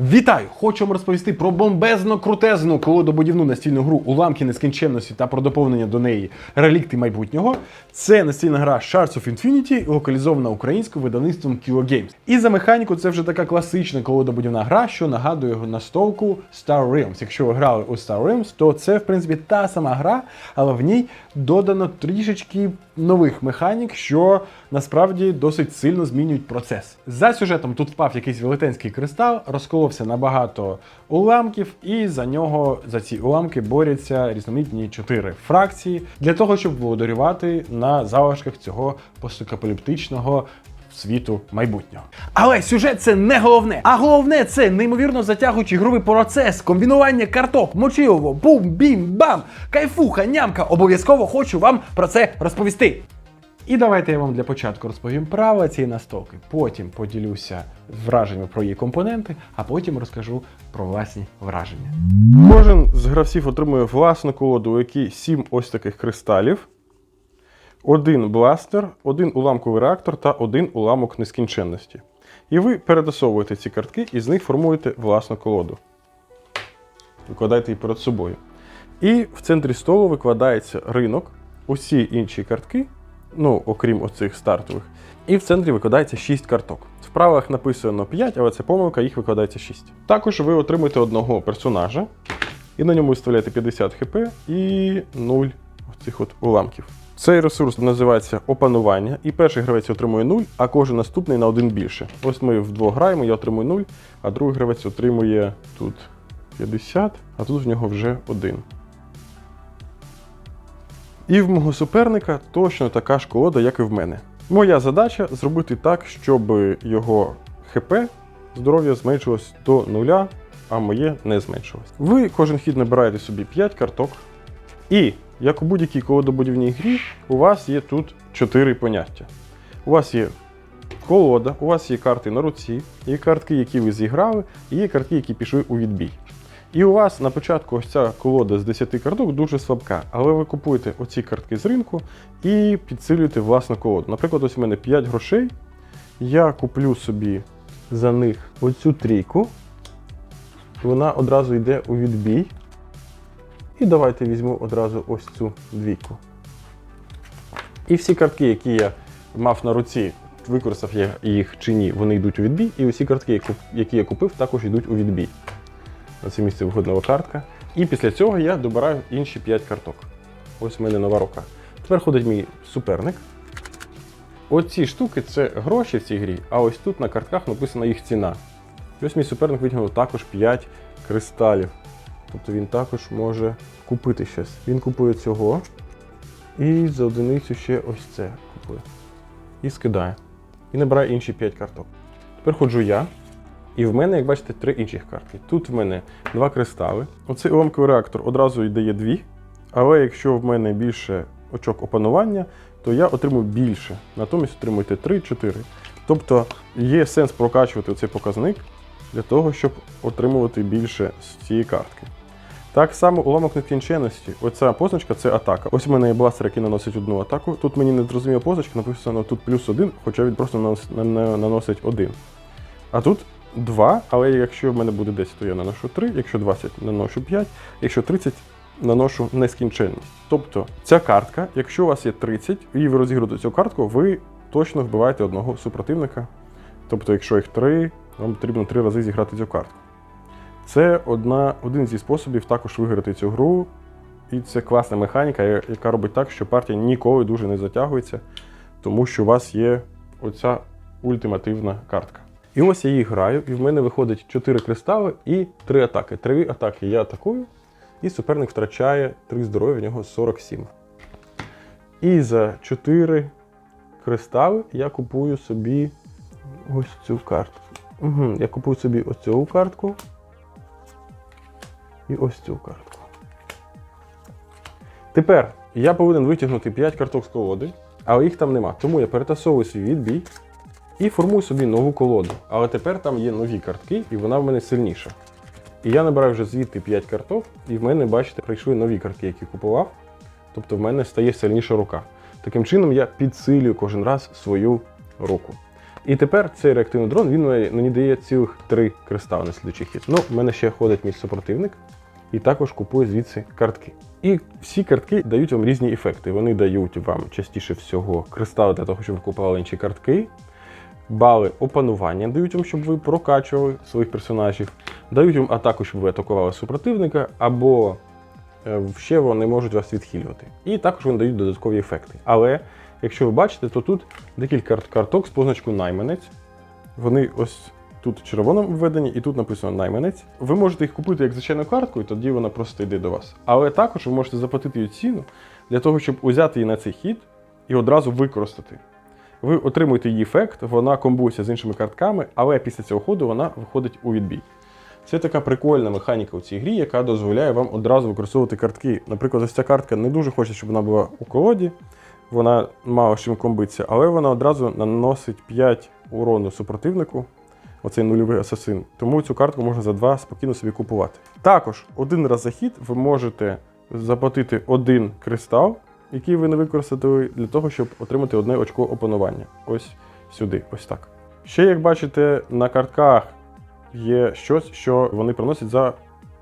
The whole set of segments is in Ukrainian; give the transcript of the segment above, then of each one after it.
Вітаю! Хочу вам розповісти про бомбезно крутезну колодобудівну настільну гру уламки нескінченності та про доповнення до неї релікти майбутнього. Це настільна гра Shards of Infinity, локалізована українською видавництвом Kilo Games. І за механіку це вже така класична колодобудівна гра, що нагадує настолку Star Realms. Якщо ви грали у Star Realms, то це в принципі та сама гра, але в ній додано трішечки нових механік, що насправді досить сильно змінюють процес. За сюжетом тут впав якийсь велетенський кристал, розколовся на багато уламків, і за нього за ці уламки борються різноманітні чотири фракції для того, щоб володарювати на залишках цього постапокаліптичного світу майбутнього. Але сюжет це не головне. А головне це неймовірно затягуючий ігровий процес, комбінування карток, мочилово, бум, бім, бам, кайфуха, нямка. Обов'язково хочу вам про це розповісти. І давайте я вам для початку розповім правила цієї настолки. Потім поділюся враженнями про її компоненти, а потім розкажу про власні враження. Кожен з гравців отримує власну колоду, у якій сім ось таких кристалів, один бластер, один уламковий реактор та один уламок нескінченності. І ви перетасовуєте ці картки і з них формуєте власну колоду. Викладаєте її перед собою. І в центрі столу викладається ринок, усі інші картки, ну, окрім оцих стартових. І в центрі викладається 6 карток. В правилах написано 5, але це помилка, їх викладається 6. Також ви отримуєте одного персонажа, і на ньому виставляєте 50 хп і 0 цих от уламків. Цей ресурс називається опанування, і перший гравець отримує 0, а кожен наступний на один більше. Ось ми вдвох граємо, я отримую 0, а другий гравець отримує тут 50, а тут в нього вже 1. І в мого суперника точно така ж колода, як і в мене. Моя задача зробити так, щоб його ХП здоров'я зменшилось до нуля, а моє не зменшилось. Ви кожен хід набираєте собі 5 карток. І, як у будь-якій колодобудівній грі, у вас є тут 4 поняття. У вас є колода, у вас є карти на руці, є картки, які ви зіграли, і є картки, які пішли у відбій. І у вас на початку ось ця колода з 10 карток дуже слабка, але ви купуєте оці картки з ринку і підсилюєте власну колоду. Наприклад, ось у мене 5 грошей. Я куплю собі за них оцю трійку. Вона одразу йде у відбій. І давайте візьму одразу ось цю двійку. І всі картки, які я мав на руці, використав я їх чи ні, вони йдуть у відбій. І усі картки, які- я купив, також йдуть у відбій. На це місце виходить картка. І після цього я добираю інші 5 карток. Ось в мене нова рука. Тепер ходить мій суперник. Оці штуки це гроші в цій грі, а ось тут на картках написана їх ціна. І ось мій суперник витягнув також 5 кристалів. Тобто він також може купити щось. Він купує цього. І за одиницю ще ось це купує. І скидає. І набирає інші 5 карток. Тепер ходжу я. І в мене, як бачите, три інших картки. Тут в мене два кристали. Оцей уламковий реактор одразу й дві. Але якщо в мене більше очок опанування, то я отримую більше. Натомість отримуєте 3-4. Тобто є сенс прокачувати цей показник для того, щоб отримувати більше з цієї картки. Так само уламок нескінченності. Оця позначка це атака. Ось у мене є бластер, який наносить одну атаку. Тут мені не зрозуміла позначка, написано тут плюс один, хоча він просто нанос- на- на- наносить один. А тут 2, але якщо в мене буде 10, то я наношу 3, якщо 20, наношу 5, якщо 30, наношу нескінченність. Тобто ця картка, якщо у вас є 30, і ви розігруєте цю картку, ви точно вбиваєте одного супротивника. Тобто, якщо їх 3, вам потрібно 3 рази зіграти цю картку. Це одна, один зі способів також виграти цю гру. І це класна механіка, яка робить так, що партія ніколи дуже не затягується, тому що у вас є оця ультимативна картка. І ось я її граю, і в мене виходить 4 кристали і 3 атаки. Три атаки я атакую, і суперник втрачає 3 здоров'я, в нього 47. І за 4 кристали я купую собі ось цю картку. Угу, я купую собі ось цю картку. І ось цю картку. Тепер я повинен витягнути 5 карток з колоди, але їх там нема. Тому я перетасовую свій відбій і формую собі нову колоду. Але тепер там є нові картки, і вона в мене сильніша. І я набираю вже звідти 5 карток, і в мене, бачите, прийшли нові картки, які купував. Тобто в мене стає сильніша рука. Таким чином я підсилюю кожен раз свою руку. І тепер цей реактивний дрон він мені- дає цілих три кристали на слідуючий хід. Ну, в мене ще ходить мій супротивник і також купує звідси картки. І всі картки дають вам різні ефекти. Вони дають вам частіше всього кристали для того, щоб ви купували інші картки. Бали опанування дають вам, щоб ви прокачували своїх персонажів, дають вам атаку, щоб ви атакували супротивника, або е, ще вони можуть вас відхилювати. І також вони дають додаткові ефекти. Але якщо ви бачите, то тут декілька карток з позначкою найманець. Вони ось тут червоним введені, і тут написано найманець. Ви можете їх купити як звичайну картку, і тоді вона просто йде до вас. Але також ви можете заплатити її ціну для того, щоб узяти її на цей хід і одразу використати. Ви отримуєте її ефект, вона комбується з іншими картками, але після цього ходу вона виходить у відбій. Це така прикольна механіка у цій грі, яка дозволяє вам одразу використовувати картки. Наприклад, ось ця картка не дуже хоче, щоб вона була у колоді, вона мало чим комбиться, але вона одразу наносить 5 урону супротивнику, оцей нульовий асасин. Тому цю картку можна за 2 спокійно собі купувати. Також один раз за хід ви можете заплатити один кристал, який ви не використали, для того, щоб отримати одне очко опанування. Ось сюди, ось так. Ще, як бачите, на картках є щось, що вони приносять за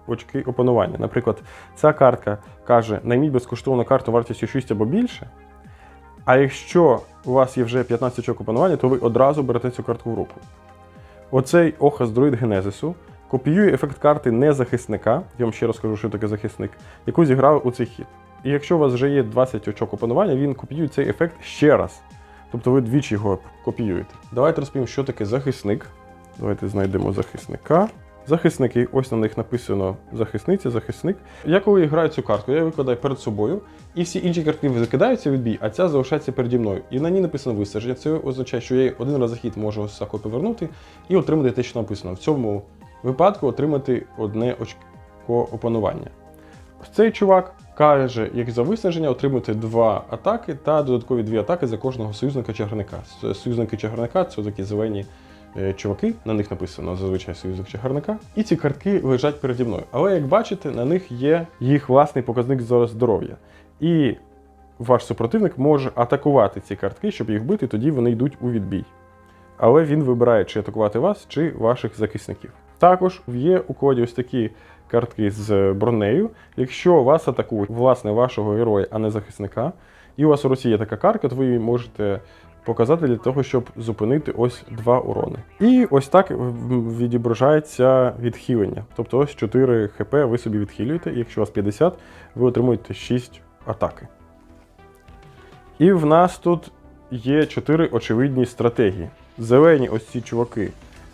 очки опанування. Наприклад, ця картка каже: найміть безкоштовну карту вартістю 6 або більше. А якщо у вас є вже 15 очок опанування, то ви одразу берете цю картку в руку. Оцей Охас Друїд Генезису копіює ефект карти незахисника, я вам ще розкажу, що таке захисник, яку зіграв у цей хід. І якщо у вас вже є 20 очок опанування, він копіює цей ефект ще раз. Тобто ви двічі його копіюєте. Давайте розповім, що таке захисник. Давайте знайдемо захисника. Захисники, ось на них написано захисниця, захисник. Я коли граю цю картку, я викладаю перед собою, і всі інші картки закидаються від бій, а ця залишається переді мною. І на ній написано висадження. Це означає, що я один раз за хід можу ось так повернути і отримати те, що написано. В цьому випадку отримати одне очко опанування. Цей чувак каже, як за виснаження отримати два атаки та додаткові дві атаки за кожного союзника чагарника. С- Союзники чагарника це такі зелені чуваки, на них написано зазвичай союзник чагарника. І ці картки лежать переді мною. Але як бачите, на них є їх власний показник здоров'я. І ваш супротивник може атакувати ці картки, щоб їх бити, тоді вони йдуть у відбій. Але він вибирає, чи атакувати вас, чи ваших захисників. Також є у коді ось такі картки з бронею. Якщо вас атакують власне вашого героя, а не захисника, і у вас у Росії є така картка, то ви можете показати для того, щоб зупинити ось два урони. І ось так відображається відхилення. Тобто ось 4 хп ви собі відхилюєте, і якщо у вас 50, ви отримуєте 6 атаки. І в нас тут є 4 очевидні стратегії. Зелені ось ці чуваки,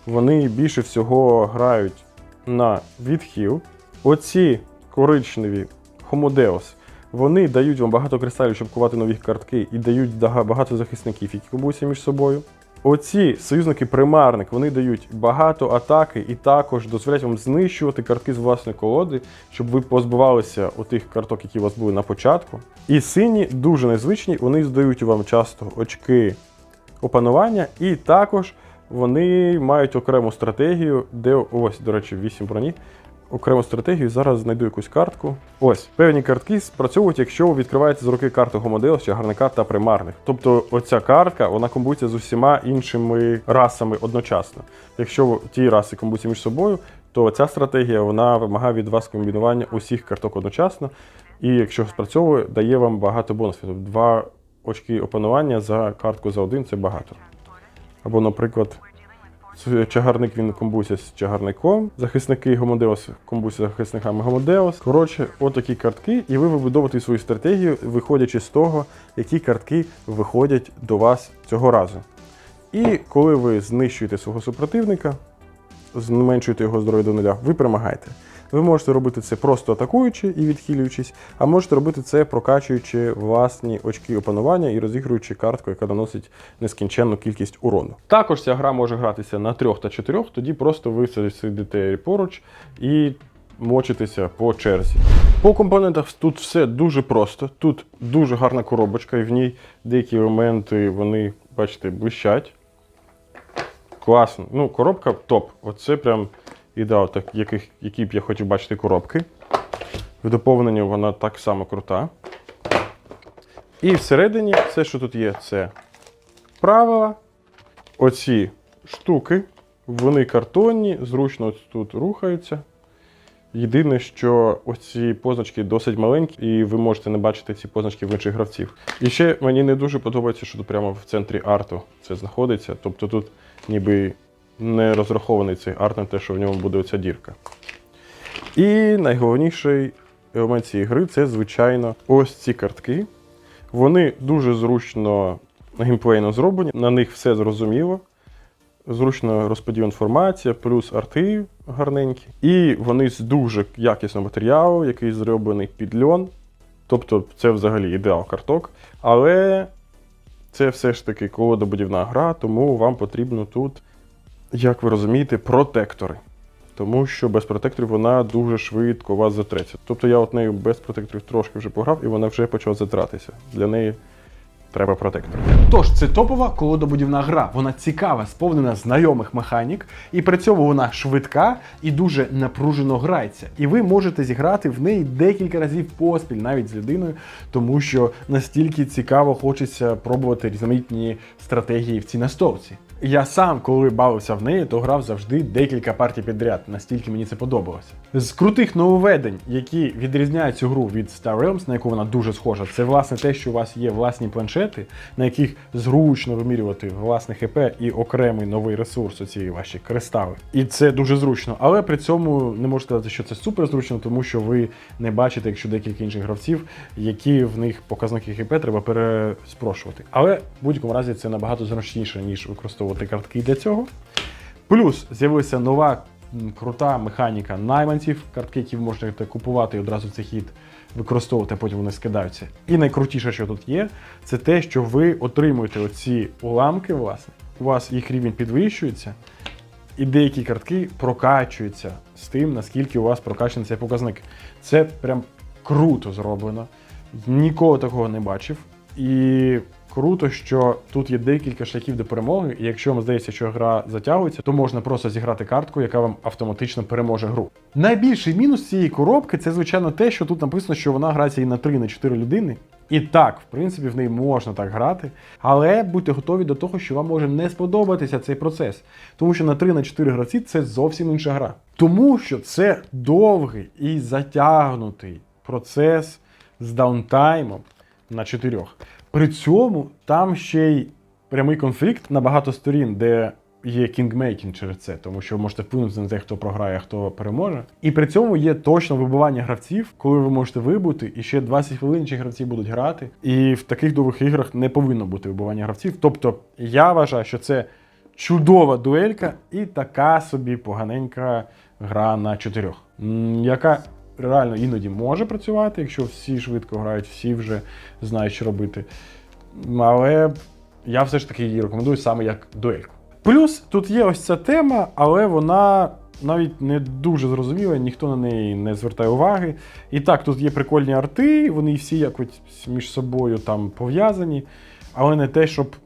вони більше всього грають на відхил. Оці коричневі Хомодеос, вони дають вам багато кристалів, щоб кувати нові картки, і дають багато захисників, які кубуються між собою. Оці союзники примарник, вони дають багато атаки і також дозволяють вам знищувати картки з власної колоди, щоб ви позбувалися отих карток, які у вас були на початку. І сині дуже незвичні, вони здають вам часто очки опанування, і також вони мають окрему стратегію, де ось, до речі, 8 броні. Окрему стратегію, зараз знайду якусь картку. Ось, певні картки спрацьовують, якщо ви відкриваєте з руки карту Гомодеус, чагарника та примарних. Тобто оця картка вона комбується з усіма іншими расами одночасно. Якщо ті раси комбуються між собою, то ця стратегія вона вимагає від вас комбінування усіх карток одночасно. І якщо спрацьовує, дає вам багато бонусів. Тобто два очки опанування за картку за один це багато. Або, наприклад, чагарник він комбуся з чагарником, захисники Гомодеос комбуся з захисниками Гомодеос. Коротше, отакі картки, і ви вибудовуєте свою стратегію, виходячи з того, які картки виходять до вас цього разу. І коли ви знищуєте свого супротивника, зменшуєте його здоров'я до нуля, ви перемагаєте. Ви можете робити це просто атакуючи і відхилюючись, а можете робити це прокачуючи власні очки опанування і розігруючи картку, яка наносить нескінченну кількість урону. Також ця гра може гратися на трьох та чотирьох, тоді просто ви сидите поруч і мочитеся по черзі. По компонентах тут все дуже просто. Тут дуже гарна коробочка, і в ній деякі елементи вони, бачите, блищать. Класно. Ну, коробка топ. Оце прям ідеал, так, яких, які б я хотів бачити коробки. В доповненні вона так само крута. І всередині все, що тут є, це правила оці штуки. Вони картонні, зручно тут рухаються. Єдине, що оці позначки досить маленькі, і ви можете не бачити ці позначки в інших гравців. І ще мені не дуже подобається, що тут прямо в центрі арту це знаходиться. Тобто тут ніби не розрахований цей арт на те, що в ньому буде оця дірка. І найголовніший елемент цієї гри це, звичайно, ось ці картки. Вони дуже зручно геймплейно зроблені, на них все зрозуміло. Зручно розподіл інформація, плюс арти гарненькі. І вони з дуже якісного матеріалу, який зроблений під льон. Тобто це взагалі ідеал карток. Але це все ж таки колодобудівна гра, тому вам потрібно тут, як ви розумієте, протектори. Тому що без протекторів вона дуже швидко вас затреться. Тобто я от нею без протекторів трошки вже пограв, і вона вже почала затратися. Для неї треба протектор. Тож це топова колодобудівна гра. Вона цікава, сповнена знайомих механік, і при цьому вона швидка і дуже напружено грається. І ви можете зіграти в неї декілька разів поспіль, навіть з людиною, тому що настільки цікаво хочеться пробувати різноманітні стратегії в цій настолці. Я сам, коли бавився в неї, то грав завжди декілька партій підряд, настільки мені це подобалося. З крутих нововведень, які відрізняють цю гру від Star Realms, на яку вона дуже схожа, це власне те, що у вас є власні планшети, на яких зручно вимірювати власне ХП і окремий новий ресурс, у оці ваші кристали. І це дуже зручно. Але при цьому не можу сказати, що це супер зручно, тому що ви не бачите, якщо декілька інших гравців, які в них показники ХП треба переспрошувати. Але в будь-якому разі це набагато зручніше, ніж використовувати картки для цього. Плюс з'явилася нова крута механіка найманців, картки, які ви можете купувати і одразу цей хід використовувати, а потім вони скидаються. І найкрутіше, що тут є, це те, що ви отримуєте оці уламки, власне, у вас їх рівень підвищується, і деякі картки прокачуються з тим, наскільки у вас прокачаний цей показник. Це прям круто зроблено. Ніколи такого не бачив. І круто, що тут є декілька шляхів до перемоги, і якщо вам здається, що гра затягується, то можна просто зіграти картку, яка вам автоматично переможе гру. Найбільший мінус цієї коробки це, звичайно, те, що тут написано, що вона грається і на 3, і на 4 людини. І так, в принципі, в неї можна так грати, але будьте готові до того, що вам може не сподобатися цей процес. Тому що на 3 на 4 гравці це зовсім інша гра. Тому що це довгий і затягнутий процес з даунтаймом на чотирьох. При цьому там ще й прямий конфлікт на багато сторін, де є кінгмейкінг через це, тому що ви можете вплинути на те, хто програє, хто переможе. І при цьому є точно вибивання гравців, коли ви можете вибути, і ще 20 хвилин інші гравці будуть грати. І в таких довгих іграх не повинно бути вибивання гравців. Тобто я вважаю, що це чудова дуелька і така собі поганенька гра на чотирьох, яка реально іноді може працювати, якщо всі швидко грають, всі вже знають, що робити. Але я все ж таки її рекомендую саме як дуельку. Плюс тут є ось ця тема, але вона навіть не дуже зрозуміла, ніхто на неї не звертає уваги. І так, тут є прикольні арти, вони всі якось між собою там пов'язані, але не те, щоб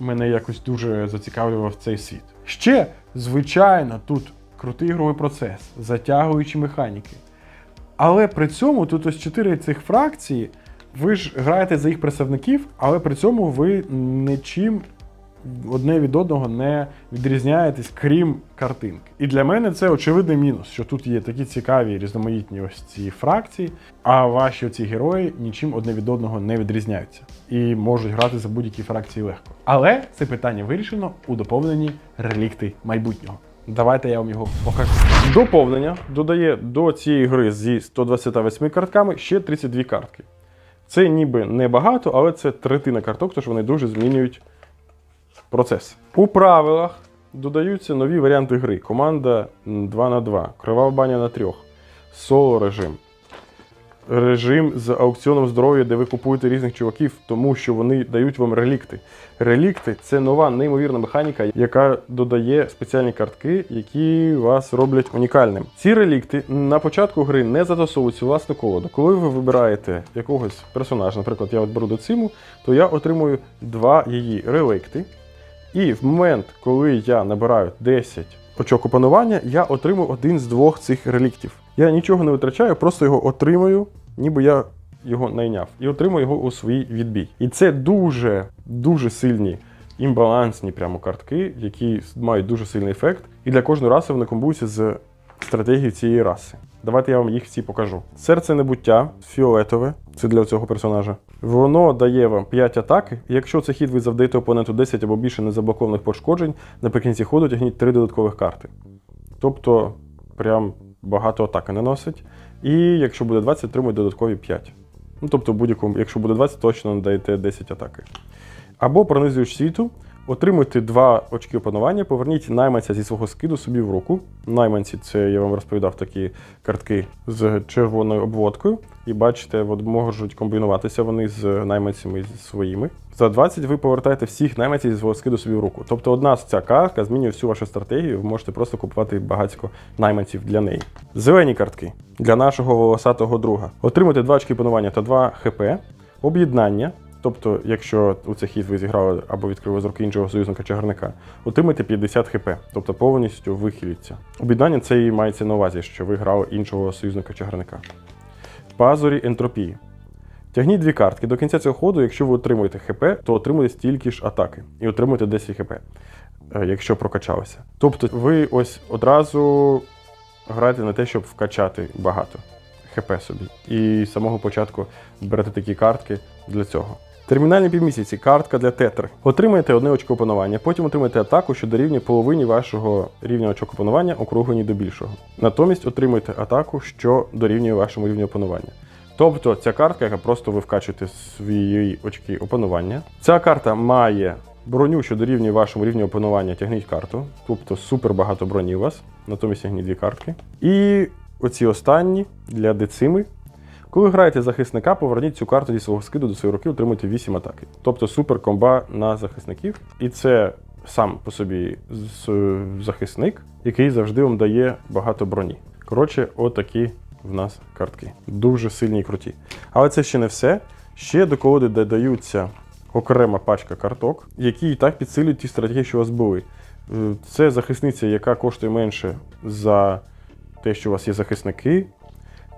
мене якось дуже зацікавлював цей світ. Ще, звичайно, тут крутий ігровий процес, затягуючі механіки. Але при цьому тут ось чотири цих фракції, ви ж граєте за їх представників, але при цьому ви нічим одне від одного не відрізняєтесь, крім картинки. І для мене це очевидний мінус, що тут є такі цікаві різноманітні ось ці фракції, а ваші ці герої нічим одне від одного не відрізняються і можуть грати за будь-які фракції легко. Але це питання вирішено у доповненні релікти майбутнього. Давайте я вам його покажу. Доповнення додає до цієї гри зі 128 картками ще 32 картки. Це ніби не багато, але це третина карток, тож вони дуже змінюють процес. У правилах додаються нові варіанти гри. Команда 2 на 2, крива баня на 3, соло режим. Режим з аукціоном здоров'я, де ви купуєте різних чуваків, тому що вони дають вам релікти. Релікти це нова неймовірна механіка, яка додає спеціальні картки, які вас роблять унікальним. Ці релікти на початку гри не застосовуються у власну колоду. Коли ви вибираєте якогось персонажа, наприклад, я от беру доциму, то я отримую два її релікти. І в момент, коли я набираю 10 очок опанування, я отримую один з двох цих реліктів. Я нічого не витрачаю, просто його отримую, ніби я його найняв, і отримую його у свій відбій. І це дуже дуже сильні імбалансні прямо картки, які мають дуже сильний ефект. І для кожної раси вони комбуються з стратегією цієї раси. Давайте я вам їх всі покажу. Серце небуття фіолетове, це для цього персонажа. Воно дає вам 5 атаки. І якщо це хід ви завдаєте опоненту 10 або більше незаблокованих пошкоджень, наприкінці ходу тягніть 3 додаткових карти. Тобто, прям багато атаки наносить. І якщо буде 20, отримує додаткові 5. Ну, тобто, будь-якому, якщо буде 20, точно надаєте 10 атаки. Або пронизуєш світу, отримуйте 2 очки опанування, поверніть найманця зі свого скиду собі в руку. Найманці це я вам розповідав такі картки з червоною обводкою. І бачите, от можуть комбінуватися вони з найманцями своїми. За 20 ви повертаєте всіх найманців зі свого скиду собі в руку. Тобто одна з ця картка змінює всю вашу стратегію, ви можете просто купувати багатько найманців для неї. Зелені картки для нашого волосатого друга. Отримуйте 2 очки панування та 2 хп, об'єднання. Тобто, якщо у цей хід ви зіграли або відкрили з руки іншого союзника чи гарника, отримайте 50 хп, тобто повністю вихиліться. Об'єднання це і мається на увазі, що ви грали іншого союзника чи гарника. Пазурі ентропії. Тягніть дві картки. До кінця цього ходу, якщо ви отримуєте ХП, то отримуєте стільки ж атаки і отримуєте 10 ХП, е, якщо прокачалися. Тобто ви ось одразу граєте на те, щоб вкачати багато ХП собі. І з самого початку берете такі картки для цього. Термінальні півмісяці картка для тетр. Отримаєте одне очко опанування, потім отримаєте атаку, що дорівнює половині вашого рівня очок опанування, округлені до більшого. Натомість отримуєте атаку, що дорівнює вашому рівню опанування. Тобто ця картка, яка просто ви вкачуєте свої очки опанування. Ця карта має броню, що дорівнює вашому рівню опанування, тягніть карту. Тобто супер багато броні у вас, натомість тягніть дві картки. І оці останні для децими. Коли граєте захисника, поверніть цю карту зі свого скиду до своєї руки, отримуєте 8 атаки. Тобто супер комба на захисників. І це сам по собі захисник, який завжди вам дає багато броні. Коротше, отакі в нас картки. Дуже сильні і круті. Але це ще не все. Ще до колоди додаються окрема пачка карток, які і так підсилюють ті стратегії, що у вас були. Е, Це захисниця, яка коштує менше за те, що у вас є захисники.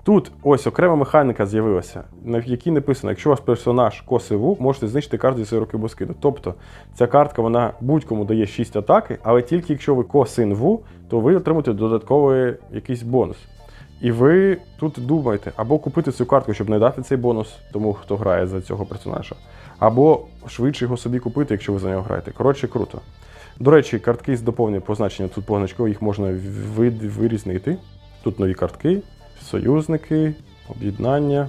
Тут ось окрема механіка з'явилася, на якій написано, якщо ваш персонаж косиву, можете знищити карту зі руки без скиду. Тобто ця картка вона будь-кому дає 6 атаки, але тільки якщо ви косин ву, то ви отримаєте додатковий якийсь бонус. І ви тут думаєте, або купити цю картку, щоб не дати цей бонус тому, хто грає за цього персонажа, або швидше його собі купити, якщо ви за нього граєте. Коротше, круто. До речі, картки з доповнення позначення тут позначково, їх можна вирізнити. Тут нові картки, союзники, об'єднання,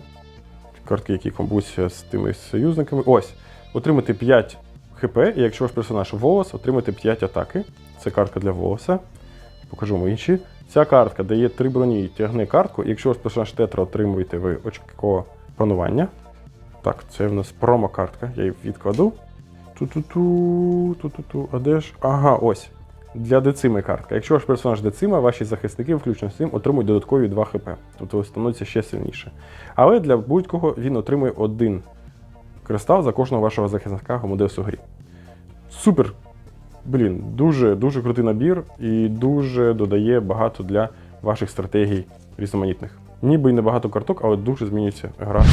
картки, які комбуються з тими союзниками. Ось, отримати 5 хп, і якщо ваш персонаж волос, отримати 5 атаки. Це картка для волоса. Покажу вам інші. Ця картка дає 3 броні, тягне картку. Якщо ваш персонаж тетра, отримуєте ви очко панування. Так, це в нас промо-картка, я її відкладу. Ту-ту-ту, ту-ту-ту. А де ж? Ага, ось. Для децими картка. Якщо ваш персонаж децима, ваші захисники, включно з цим, отримують додаткові 2 хп. Тобто становиться ще сильніше. Але для будь-кого він отримує один кристал за кожного вашого захисника Гомодесу грі. Супер! Блін, дуже дуже крутий набір і дуже додає багато для ваших стратегій різноманітних. Ніби й небагато карток, але дуже змінюється гра.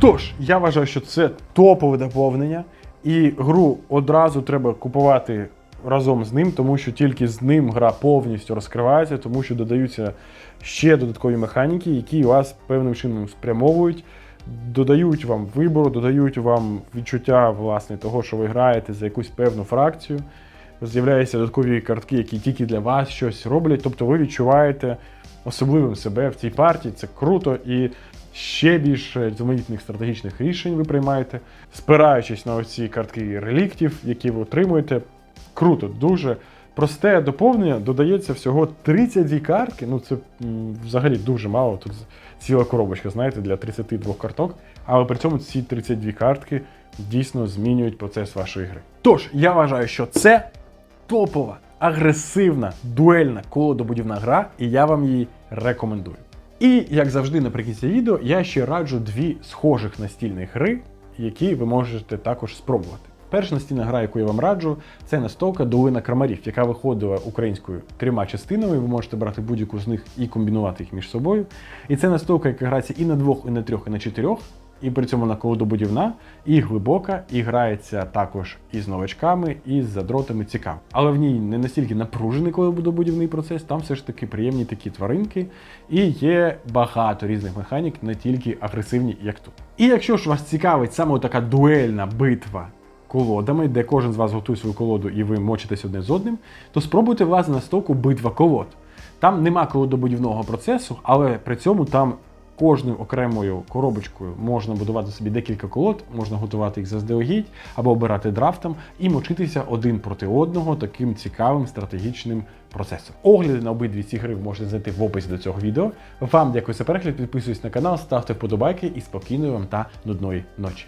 Тож, я вважаю, що це топове доповнення, і гру одразу треба купувати разом з ним, тому що тільки з ним гра повністю розкривається, тому що додаються ще додаткові механіки, які вас певним чином спрямовують, додають вам вибору, додають вам відчуття власне того, що ви граєте за якусь певну фракцію. З'являються додаткові картки, які тільки для вас щось роблять. Тобто ви відчуваєте особливим себе в цій партії. Це круто і ще більше різноманітних стратегічних рішень ви приймаєте, спираючись на оці картки реліктів, які ви отримуєте. Круто, дуже просте доповнення. Додається всього 32 картки. Ну це взагалі дуже мало. Тут ціла коробочка, знаєте, для 32 карток. Але при цьому ці 32 картки дійсно змінюють процес вашої гри. Тож, я вважаю, що це топова, агресивна, дуельна колодобудівна гра, і я вам її рекомендую. І як завжди, наприкінці відео я ще раджу дві схожих настільних гри, які ви можете також спробувати. Перша настільна гра, яку я вам раджу, це настолка Долина Крамарів, яка виходила українською трьома частинами. Ви можете брати будь-яку з них і комбінувати їх між собою. І це настолка, яка грається і на двох, і на трьох, і на чотирьох. і при цьому вона колодобудівна, і глибока, і грається також і з новачками, і з задротами цікаво. Але в ній не настільки напружений колодобудівний процес, там все ж таки приємні такі тваринки, і є багато різних механік, не тільки агресивні, як тут. І якщо ж вас цікавить саме така дуельна битва колодами, де кожен з вас готує свою колоду і ви мочитесь одне з одним, то спробуйте власне на столку битва колод. Там нема колодобудівного процесу, але при цьому там кожною окремою коробочкою можна будувати собі декілька колод, можна готувати їх заздалегідь або обирати драфтом і мочитися один проти одного таким цікавим стратегічним процесом. Огляди на обидві ці гри можете знайти в описі до цього відео. Вам дякую за перегляд, підписуйтесь на канал, ставте вподобайки і спокійної вам та нудної ночі.